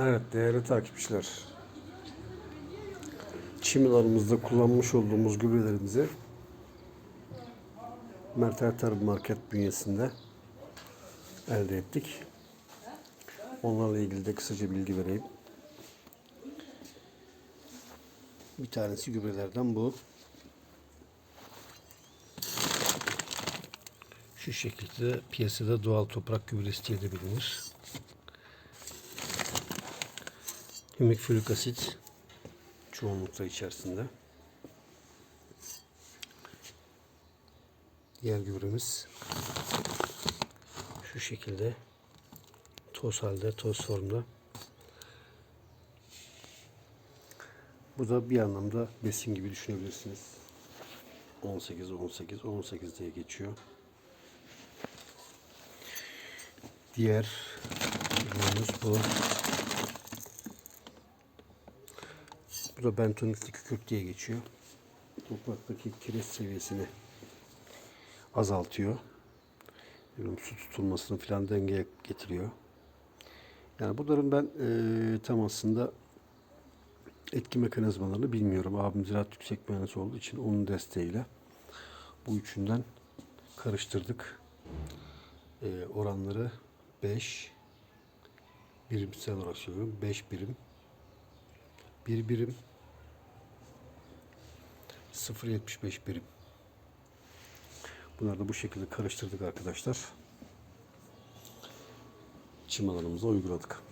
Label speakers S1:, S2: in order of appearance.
S1: Evet değerli takipçiler. Çim alanımızda kullanmış olduğumuz gübrelerimizi Mertel Tarım Market bünyesinde elde ettik. Onlarla ilgili de kısaca bilgi vereyim. Bir tanesi gübrelerden bu. Şu şekilde piyasada doğal toprak gübresi diye de bilinir. Hümikfürik asit çoğunlukla içerisinde. Diğer gübremiz şu şekilde toz halde, toz formda. Bu da bir anlamda besin gibi düşünebilirsiniz. 18 18 18 diye geçiyor. Diğer ürünümüz bu. Bu da bentonitli kükürt diye geçiyor. Topraktaki kireç seviyesini azaltıyor. Bilmiyorum, su tutulmasını falan dengeye getiriyor. Yani bunların ben eee tam aslında etki mekanizmalarını bilmiyorum. Abim ziraat yüksek mühendisi olduğu için onun desteğiyle bu üçünden karıştırdık. Eee, oranları 5 birimsel olarak söylüyorum. 5 birim 1 birim 0.75 birim. Bunları da bu şekilde karıştırdık arkadaşlar. Çim alanımıza uyguladık.